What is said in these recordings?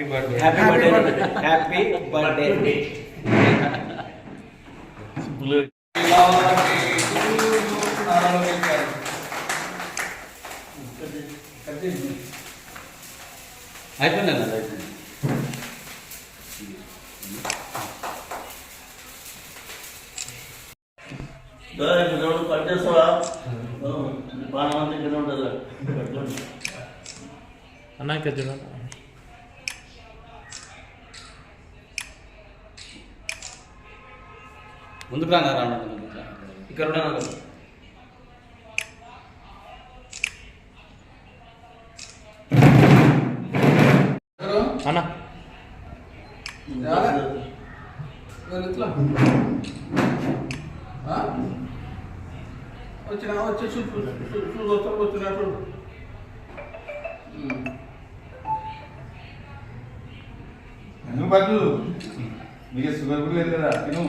Happy birthday happy birthday అయిపోయింది అన్న అయిపోయింది దేవుడు పట్టేస్తావా బాగా మంది కింద ఉంటుంది అన్నా ముందుకు రానా రాను ఇక్కడ ఉన్నాను అన్నా. వచ్చిన వచ్చి వస్తాడు వచ్చినట్టు నువ్వు పట్టు మీకు షుగర్ కూడా లేదు కదా తిను.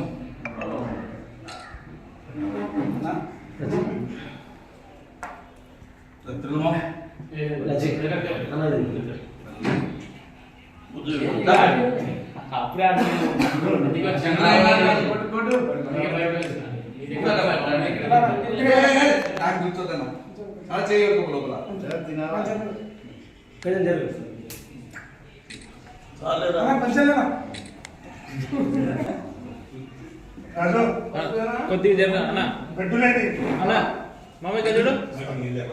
అప్పుడే నాకు కూర్చోదన్నా అలా చేయొద్దు లోపల చాలేరా కొద్దిగా జరగ అన్నా. అన్నా మామ ఇక్కడ చూడు. ఇంకా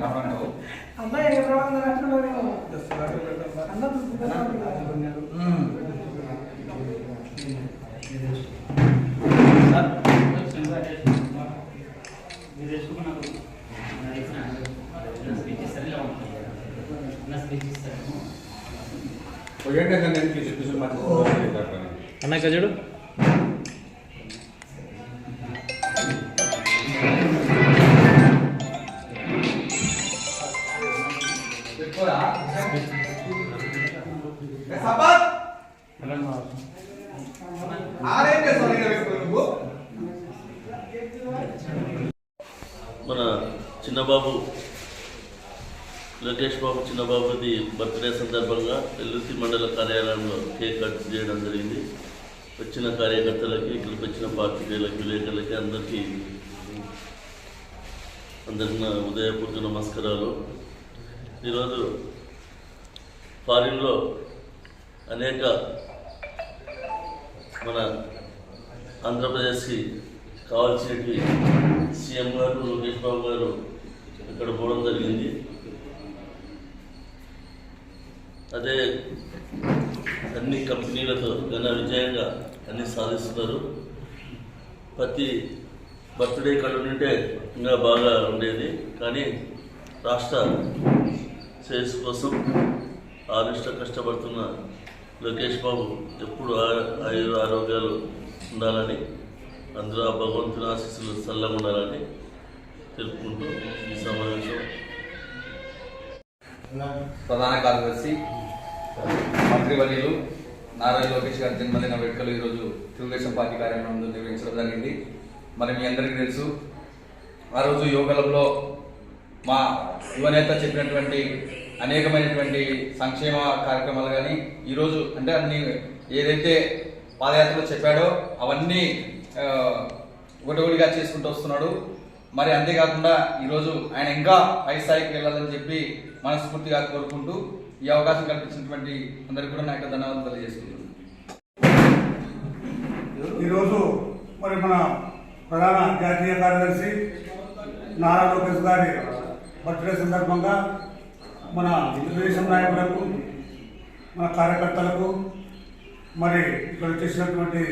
కాపాడు ఏంటంటే నేను చెప్పేసి మర్చిపోతాను అన్నా ఇక్కడ మన చిన్నబాబు లోకేష్ బాబు చిన్నబాబుది బర్త్డే సందర్భంగా ఎల్లుసి మండల కార్యాలయంలో కేక్ కట్ చేయడం జరిగింది. వచ్చిన కార్యకర్తలకి ఇక్కడికి వచ్చిన పార్టీలకు విలేకరులకి అందరికీ అందరికి నా ఉదయపూర్తి నమస్కారాలు. ఈరోజు ఫారిన్లో అనేక మన ఆంధ్రప్రదేశ్కి కావాల్సినవి సీఎం గారు లోకేష్ బాబు గారు ఇక్కడ పోవడం జరిగింది. అదే అన్ని కంపెనీలతో ఘన విజయంగా అన్ని సాధిస్తున్నారు. ప్రతి బర్త్డే ఇక్కడ ఉంటే ఇంకా బాగా ఉండేది. కానీ రాష్ట్ర సేల్స్ కోసం ఆదిష్ట కష్టపడుతున్న లోకేష్ బాబు ఎప్పుడు ఆ- ఆయుర ఆరోగ్యాలు ఉండాలని అందులో ఆ భగవంతుని ఆశీస్సులు చల్లగా ఉండాలని తెలుపుకుంటూ ఈ సమావేశం. ప్రధాన కార్యదర్శి మంత్రివర్యులు నారా లోకేష్ గారి జన్మదిన వేడుకలు ఈరోజు తెలుగుదేశం పార్టీ కార్యాలయం నందు నిర్వహించడం జరిగింది. మరి మీ అందరికీ తెలుసు ఆ రోజు యోగలంలో మా యువనేత చెప్పినటువంటి అనేకమైనటువంటి సంక్షేమ కార్యక్రమాలు కానీ ఈరోజు అంటే అన్ని ఏదైతే పాదయాత్రలో చెప్పాడో అవన్నీ ఒకటి ఒకటిగా చేసుకుంటూ వస్తున్నాడు. మరి అంతేకాకుండా ఈరోజు ఆయన ఇంకా పై స్థాయికి వెళ్ళాలని చెప్పి మనస్ఫూర్తిగా కోరుకుంటూ ఈ అవకాశం కల్పించినటువంటి అందరికీ కూడా నా యొక్క ధన్యవాదాలు తెలియజేస్తున్నాను. ఈరోజు మరి మన ప్రధాన జాతీయ కార్యదర్శి నారా లోకేష్ గారి బర్త్డే సందర్భంగా మన తెలుగుదేశం నాయకులకు మన కార్యకర్తలకు మరి ఇక్కడ వచ్చేసినటువంటి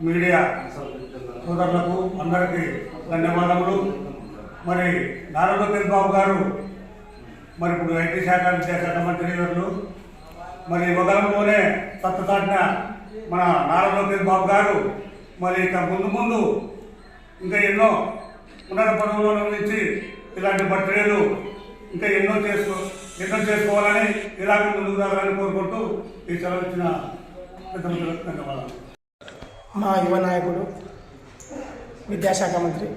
మీడియా సోదరులకు అందరికీ ధన్యవాదములు. మరి నారా లోకేష్ బాబు గారు మరి ఇప్పుడు ఐటీ శాఖ విద్యాశాఖ మంత్రి గారు మరి యువగలంలోనే సత్తచాటిన మన నారా లోకేష్ బాబు గారు. మరి ఇక ముందు ముందు ఇంకా ఎన్నో ఉన్నత పదవుల నుంచి ఇలాంటి బర్త్డేలు ఇంకా ఎన్నో చేసుకో ఎన్నో చేసుకోవాలని ఇలాగే ముందుకు రావాలని కోరుకుంటూ ఈ సెలవు ఇచ్చిన పెద్దలకు ధన్యవాదాలు మా యువ నాయకుడు విద్యాశాఖ మంత్రి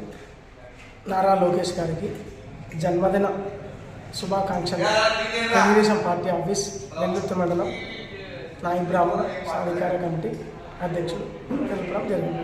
నారా లోకేష్ గారికి జన్మదిన శుభాకాంక్షలు. తెలుగుదేశం పార్టీ ఆఫీస్ వెల్లుత్తి మండలం నాయక్ బ్రాహ్మణ సాధికార కమిటీ అధ్యక్షుడు. తెలపడం జరిగింది.